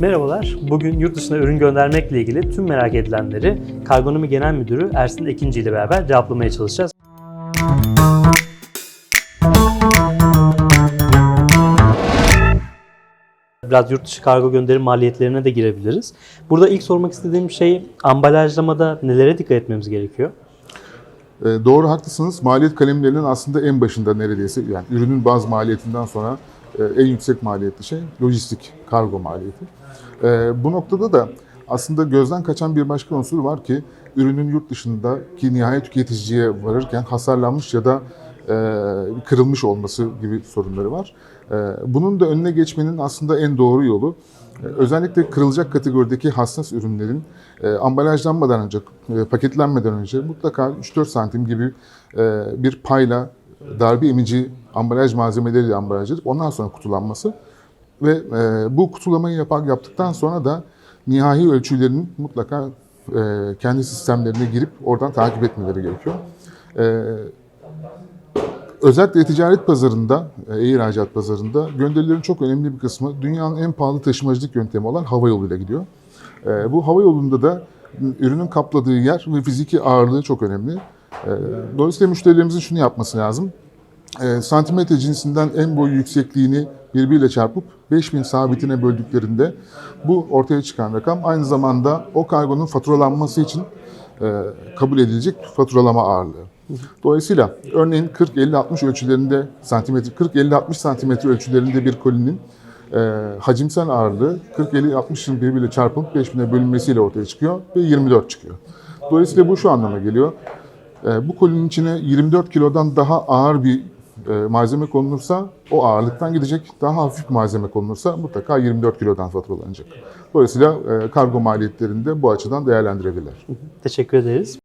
Merhabalar. Bugün yurt dışına ürün göndermekle ilgili tüm merak edilenleri Kargonomi Genel Müdürü Ersin Ekinci ile beraber cevaplamaya çalışacağız. Biraz yurt dışı kargo gönderim maliyetlerine de girebiliriz. Burada ilk sormak istediğim şey ambalajlamada nelere dikkat etmemiz gerekiyor? E, doğru haklısınız. Maliyet kalemlerinin aslında en başında neredeyse yani ürünün baz maliyetinden sonra en yüksek maliyetli şey lojistik, kargo maliyeti. E, bu noktada da aslında gözden kaçan bir başka unsur var ki ürünün yurt dışındaki nihayet tüketiciye varırken hasarlanmış ya da e, kırılmış olması gibi sorunları var. E, bunun da önüne geçmenin aslında en doğru yolu e, özellikle kırılacak kategorideki hassas ürünlerin e, ambalajlanmadan önce, paketlenmeden önce mutlaka 3-4 santim gibi bir payla darbe emici ambalaj malzemeleriyle ambalaj edip ondan sonra kutulanması ve e, bu kutulamayı yapar, yaptıktan sonra da nihai ölçülerinin mutlaka e, kendi sistemlerine girip oradan takip etmeleri gerekiyor. E, özellikle ticaret pazarında, e, ihracat pazarında gönderilerin çok önemli bir kısmı dünyanın en pahalı taşımacılık yöntemi olan hava yoluyla gidiyor. E, bu hava yolunda da ürünün kapladığı yer ve fiziki ağırlığı çok önemli. E, dolayısıyla müşterilerimizin şunu yapması lazım. E, santimetre cinsinden en boy yüksekliğini birbiriyle çarpıp 5000 sabitine böldüklerinde bu ortaya çıkan rakam aynı zamanda o kargonun faturalanması için e, kabul edilecek faturalama ağırlığı. Dolayısıyla örneğin 40-50-60 ölçülerinde santimetre 40-50-60 santimetre ölçülerinde bir kolinin e, hacimsel ağırlığı 40-50-60'ın birbiriyle çarpılıp 5000'e bölünmesiyle ortaya çıkıyor ve 24 çıkıyor. Dolayısıyla bu şu anlama geliyor. E, bu kolinin içine 24 kilodan daha ağır bir malzeme konulursa o ağırlıktan gidecek. Daha hafif malzeme konulursa mutlaka 24 kilodan faturalanacak. Dolayısıyla e, kargo maliyetlerini de bu açıdan değerlendirebilirler. Teşekkür ederiz.